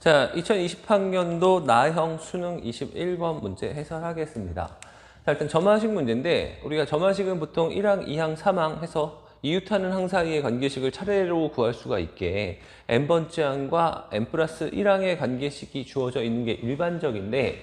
자, 2020학년도 나형 수능 21번 문제 해설하겠습니다. 자, 일단 점화식 문제인데 우리가 점화식은 보통 1항, 2항, 3항 해서 이웃하는 항 사이의 관계식을 차례로 구할 수가 있게 n번째 항과 n 플러스 1항의 관계식이 주어져 있는 게 일반적인데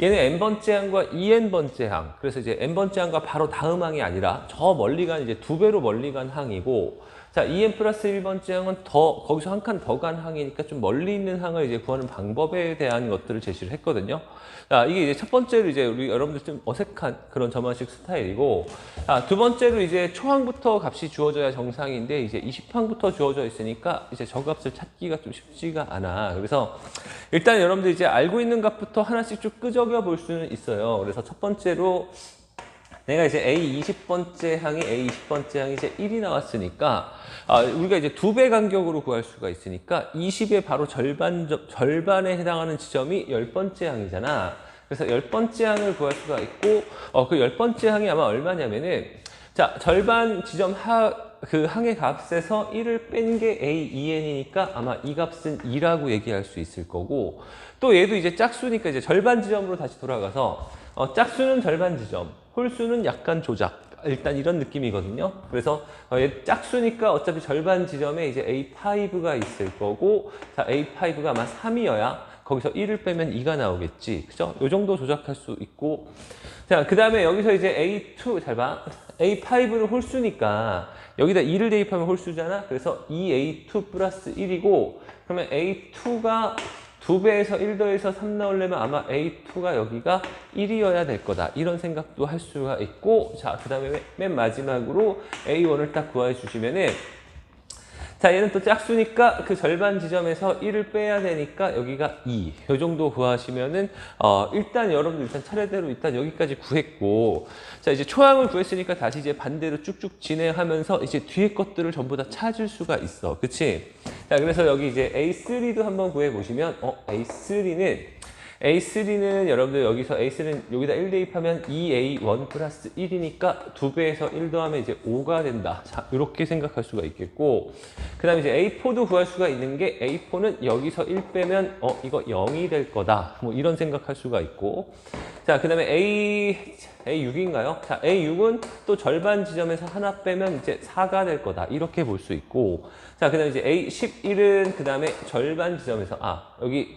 얘는 n번째 항과 2n번째 항 그래서 이제 n번째 항과 바로 다음 항이 아니라 저 멀리 간 이제 두 배로 멀리 간 항이고 자 2n 플러스 1번째 항은 더 거기서 한 칸 더 간 항이니까 좀 멀리 있는 항을 이제 구하는 방법에 대한 것들을 제시를 했거든요. 자 이게 이제 첫 번째로 이제 우리 여러분들 좀 어색한 그런 점화식 스타일이고 자, 두 번째로 이제 초항부터 값이 주어져야 정상인데 이제 20항부터 주어져 있으니까 이제 저 값을 찾기가 좀 쉽지가 않아. 그래서 일단 여러분들 이제 알고 있는 값부터 하나씩 쭉 끄적여 볼 수는 있어요. 그래서 첫 번째로 내가 이제 A 20번째 항이 A 20번째 항이 이제 1이 나왔으니까 아, 우리가 이제 두 배 간격으로 구할 수가 있으니까 20의 바로 절반 저- 절반에 해당하는 지점이 10번째 항이잖아. 그래서 10번째 항을 구할 수가 있고 어, 그 10번째 항이 아마 얼마냐면은 자, 절반 지점 하, 그 항의 값에서 1을 뺀 게 A2n이니까 아마 이 값은 2라고 얘기할 수 있을 거고 또 얘도 이제 짝수니까 이제 절반 지점으로 다시 돌아가서 어, 짝수는 절반 지점, 홀수는 약간 조작. 일단 이런 느낌이거든요. 그래서 어, 얘 짝수니까 어차피 절반 지점에 이제 A5가 있을 거고 자, A5가 아마 3이어야 거기서 1을 빼면 2가 나오겠지. 그죠? 요 정도 조작할 수 있고 자, 그 다음에 여기서 이제 A2, 잘 봐. A5는 홀수니까 여기다 2를 대입하면 홀수잖아. 그래서 2A2 플러스 1이고 그러면 A2가 2배에서 1 더해서 3 나오려면 아마 A2가 여기가 1이어야 될 거다. 이런 생각도 할 수가 있고 자, 그 다음에 맨 마지막으로 A1을 딱 구해 주시면은 자, 얘는 또 짝수니까 그 절반 지점에서 1을 빼야 되니까 여기가 2. 요 정도 구하시면은, 어, 일단 여러분들 일단 차례대로 일단 여기까지 구했고, 자, 이제 초항을 구했으니까 다시 이제 반대로 쭉쭉 진행하면서 이제 뒤에 것들을 전부 다 찾을 수가 있어. 그치? 자, 그래서 여기 이제 A3도 한번 구해 보시면, 어, A3는 A3는 여러분들 여기서 A3는 여기다 1 대입하면 2A1 플러스 1이니까 2배에서 1 더하면 이제 5가 된다. 자, 이렇게 생각할 수가 있겠고, 그 다음에 이제 A4도 구할 수가 있는 게 A4는 여기서 1 빼면 어, 이거 0이 될 거다. 뭐 이런 생각할 수가 있고, 자, 그 다음에 A, A6인가요? 자, A6은 또 절반 지점에서 하나 빼면 이제 4가 될 거다. 이렇게 볼 수 있고, 자, 그 다음에 이제 A11은 그 다음에 절반 지점에서, 아, 여기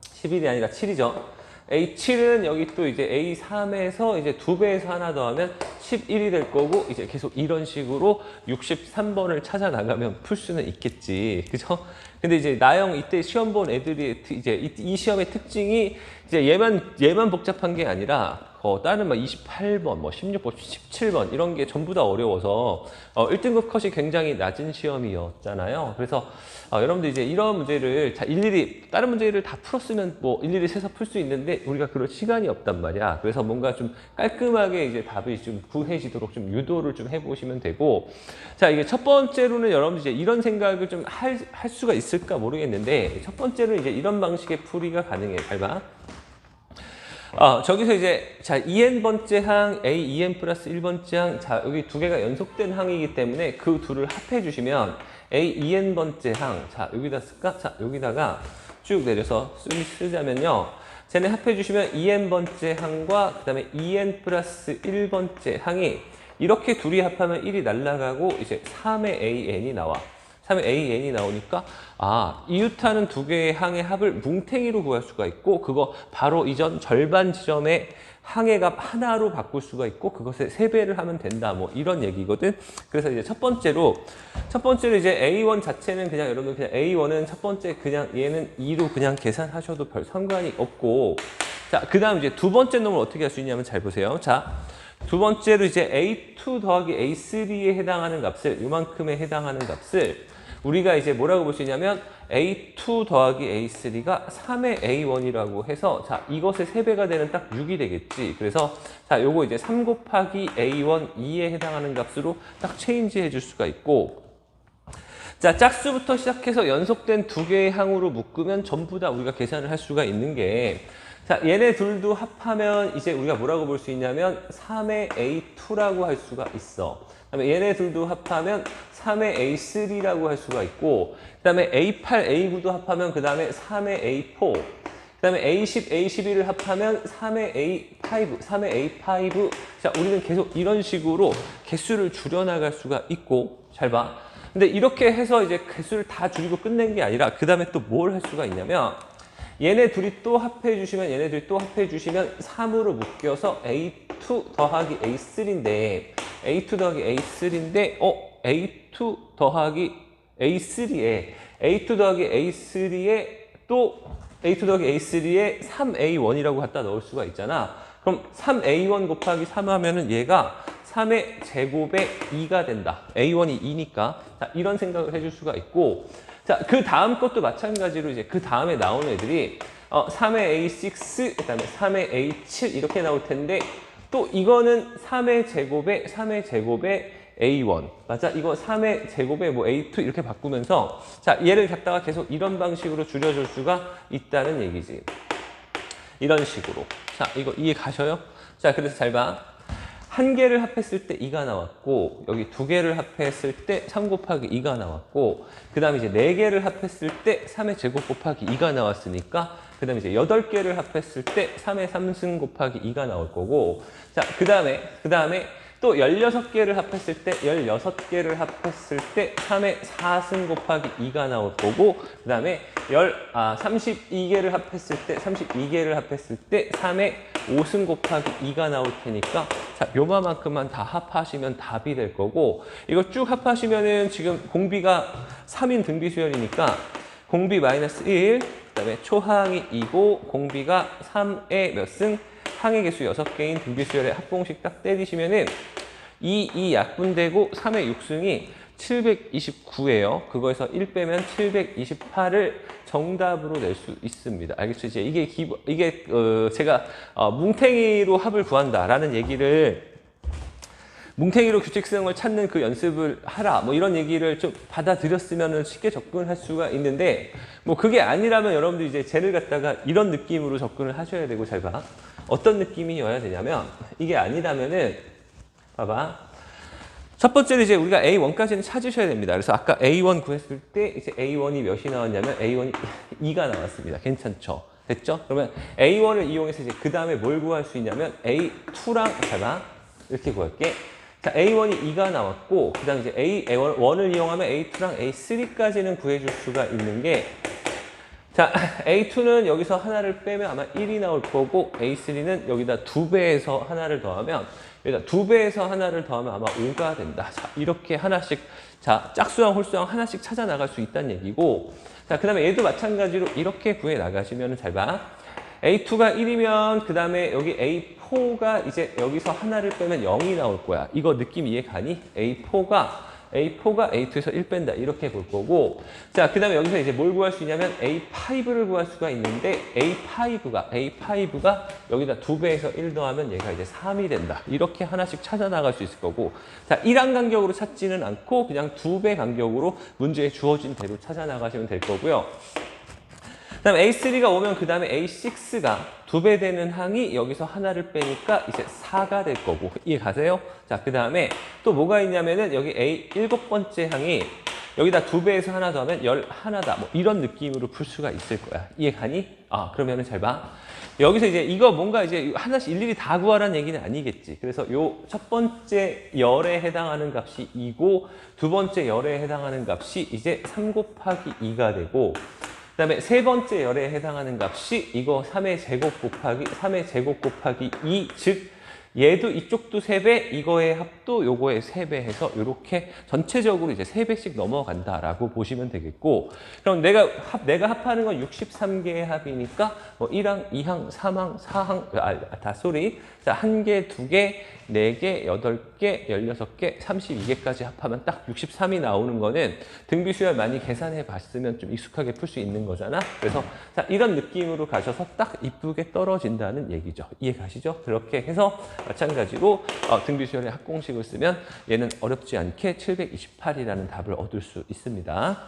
11이 아니라 7이죠. A7은 여기 또 이제 A3에서 이제 두 배에서 하나 더하면 11이 될 거고 이제 계속 이런 식으로 63번을 찾아 나가면 풀 수는 있겠지. 그죠? 근데 이제 나영 이때 시험 본 애들이 트- 이제 이, 이 시험의 특징이 이제 얘만 얘만 복잡한 게 아니라 어, 다른 막 28번, 뭐 16번, 17번 이런 게 전부 다 어려워서 어, 1등급 컷이 굉장히 낮은 시험이었잖아요. 그래서 어, 여러분들 이제 이런 문제를 자, 일일이 다른 문제를 다 풀었으면 뭐 일일이 세서 풀 수 있는데 우리가 그럴 시간이 없단 말이야. 그래서 뭔가 좀 깔끔하게 이제 답이 좀 구해지도록 좀 유도를 좀 해보시면 되고 자 이게 첫 번째로는 여러분들 이제 이런 생각을 좀 할 할 수가 있을까 모르겠는데 첫 번째로 이제 이런 방식의 풀이가 가능해. 잘 봐. 어, 저기서 이제 자 2n번째 항 A 2n 플러스 1번째 항 자 여기 두 개가 연속된 항이기 때문에 그 둘을 합해 주시면 A 2n번째 항 자 여기다 쓸까? 자 여기다가 쭉 내려서 쓰, 쓰자면요 쟤네 합해 주시면 2n번째 항과 그 다음에 2n 플러스 1번째 항이 이렇게 둘이 합하면 1이 날라가고 이제 3의 AN이 나와 3의 AN이 나오니까 아 이웃하는 두 개의 항의 합을 뭉탱이로 구할 수가 있고 그거 바로 이전 절반 지점의 항의 값 하나로 바꿀 수가 있고 그것의 세 배를 하면 된다. 뭐 이런 얘기거든. 그래서 이제 첫 번째로 첫 번째로 이제 A1 자체는 그냥 여러분 그냥 A1은 첫 번째 그냥 얘는 2로 그냥 계산하셔도 별 상관이 없고. 자그 다음 이제 두 번째 놈을 어떻게 할 수 있냐면 잘 보세요. 자 두 번째로 이제 A2 더하기 A3에 해당하는 값을 이만큼에 해당하는 값을 우리가 이제 뭐라고 볼 수 있냐면 A2 더하기 A3가 3의 A1이라고 해서 자 이것의 3배가 되는 딱 6이 되겠지. 그래서 자 요거 이제 3 곱하기 A1 2에 해당하는 값으로 딱 체인지 해줄 수가 있고 자, 짝수부터 시작해서 연속된 두 개의 항으로 묶으면 전부 다 우리가 계산을 할 수가 있는 게 자, 얘네 둘도 합하면 이제 우리가 뭐라고 볼 수 있냐면 3의 A2라고 할 수가 있어. 그다음에 얘네 둘도 합하면 3의 A3라고 할 수가 있고 그다음에 A8, A9도 합하면 그다음에 3의 A4 그다음에 A10, A11을 합하면 3의 A5, 3의 A5. 자, 우리는 계속 이런 식으로 개수를 줄여 나갈 수가 있고, 잘 봐. 근데 이렇게 해서 이제 개수를 다 줄이고 끝낸 게 아니라, 그 다음에 또 뭘 할 수가 있냐면, 얘네 둘이 또 합해 주시면, 얘네 둘이 또 합해 주시면 3으로 묶여서 A2 더하기 A3인데, A2 더하기 A3인데, 어, A2 더하기 A3에, A2 더하기 A3에 또 A2 더하기 A3에 3A1이라고 갖다 넣을 수가 있잖아. 그럼 3A1 곱하기 3 하면은 얘가 3의 제곱에 2가 된다. A1이 2니까. 자, 이런 생각을 해줄 수가 있고. 자, 그 다음 것도 마찬가지로 이제 그 다음에 나오는 애들이 어, 3의 A6, 그 다음에 3의 A7 이렇게 나올 텐데 또 이거는 3의 제곱에 3의 제곱에 A1 맞아? 이거 3의 제곱에 뭐 A2 이렇게 바꾸면서 자 얘를 갖다가 계속 이런 방식으로 줄여줄 수가 있다는 얘기지 이런 식으로 자 이거 이해 가셔요? 자 그래서 잘 봐. 한 개를 합했을 때 2가 나왔고 여기 두 개를 합했을 때 3 곱하기 2가 나왔고 그 다음에 이제 네 개를 합했을 때 3의 제곱 곱하기 2가 나왔으니까 그 다음에 이제 여덟 개를 합했을 때 3의 3승 곱하기 2가 나올 거고 자그 다음에 그 다음에 또 16개를 합했을 때 16개를 합했을 때 3의 4승 곱하기 2가 나올 거고 그 다음에 아, 32개를 합했을 때 32개를 합했을 때 3의 5승 곱하기 2가 나올 테니까 자 요만큼만 다 합하시면 답이 될 거고 이거 쭉 합하시면은 지금 공비가 3인 등비 수열이니까 공비 마이너스 1 그다음에 초항이 2고 공비가 3의 몇 승? 항의 개수 6개인 등비 수열의 합공식 딱 때리시면은 2, 2 약분되고 3의 6승이 729예요. 그거에서 1 빼면 728을 정답으로 낼 수 있습니다. 알겠죠? 이제 이게 기본, 이게, 어, 제가, 어, 뭉탱이로 합을 구한다라는 얘기를 뭉탱이로 규칙성을 찾는 그 연습을 하라 뭐 이런 얘기를 좀 받아들였으면 쉽게 접근할 수가 있는데 뭐 그게 아니라면 여러분들 이제 쟤를 갖다가 이런 느낌으로 접근을 하셔야 되고 잘 봐. 어떤 느낌이어야 되냐면 이게 아니라면은 봐봐. 첫 번째로 이제 우리가 A1까지는 찾으셔야 됩니다. 그래서 아까 A1 구했을 때 이제 A1이 몇이 나왔냐면 A1이 2가 나왔습니다. 괜찮죠? 됐죠? 그러면 A1을 이용해서 이제 그 다음에 뭘 구할 수 있냐면 A2랑 봐봐. 이렇게 구할게. 자, A1이 2가 나왔고, 그 다음 이제 A, A1을 이용하면 A2랑 A3까지는 구해줄 수가 있는 게, 자, A2는 여기서 하나를 빼면 아마 1이 나올 거고, A3는 여기다 두 배에서 하나를 더하면, 여기다 두 배에서 하나를 더하면 아마 5가 된다. 자, 이렇게 하나씩, 자, 짝수랑 홀수랑 하나씩 찾아 나갈 수 있다는 얘기고, 자, 그 다음에 얘도 마찬가지로 이렇게 구해 나가시면 잘 봐. A2가 1이면 그 다음에 여기 A4가 이제 여기서 하나를 빼면 0이 나올 거야. 이거 느낌 이해 가니? A4가 A4가 A2에서 1 뺀다. 이렇게 볼 거고. 자, 그 다음에 여기서 이제 뭘 구할 수 있냐면 A5를 구할 수가 있는데 A5가, A5가 여기다 두 배에서 1 더하면 얘가 이제 3이 된다. 이렇게 하나씩 찾아 나갈 수 있을 거고. 자, 1항 간격으로 찾지는 않고 그냥 두배 간격으로 문제에 주어진 대로 찾아 나가시면 될 거고요. 그 다음에 A3가 오면 그 다음에 A6가 두 배 되는 항이 여기서 하나를 빼니까 이제 4가 될 거고 이해 가세요? 자, 그 다음에 또 뭐가 있냐면은 여기 A 일곱 번째 항이 여기다 두 배에서 하나 더하면 열 하나다 뭐 이런 느낌으로 풀 수가 있을 거야 이해 가니? 아 그러면은 잘 봐. 여기서 이제 이거 뭔가 이제 하나씩 일일이 다 구하라는 얘기는 아니겠지. 그래서 요 첫 번째 열에 해당하는 값이 2고 두 번째 열에 해당하는 값이 이제 3 곱하기 2가 되고 그 다음에 세 번째 열에 해당하는 값이 이거 3의 제곱 곱하기 3의 제곱 곱하기 2, 즉 얘도 이쪽도 3배, 이거의 합도 요거의 3배 해서 이렇게 전체적으로 이제 3배씩 넘어간다라고 보시면 되겠고 그럼 내가 합, 내가 합하는 건 63개의 합이니까 뭐 1항, 2항, 3항, 4항, 아, 다 소리. 자, 1개, 2개, 4개, 8개, 16개, 32개까지 합하면 딱 63이 나오는 거는 등비 수열 많이 계산해 봤으면 좀 익숙하게 풀 수 있는 거잖아. 그래서 자, 이런 느낌으로 가셔서 딱 이쁘게 떨어진다는 얘기죠. 이해 가시죠? 그렇게 해서 마찬가지로 어, 등비 수열의 합공식을 쓰면 얘는 어렵지 않게 728이라는 답을 얻을 수 있습니다.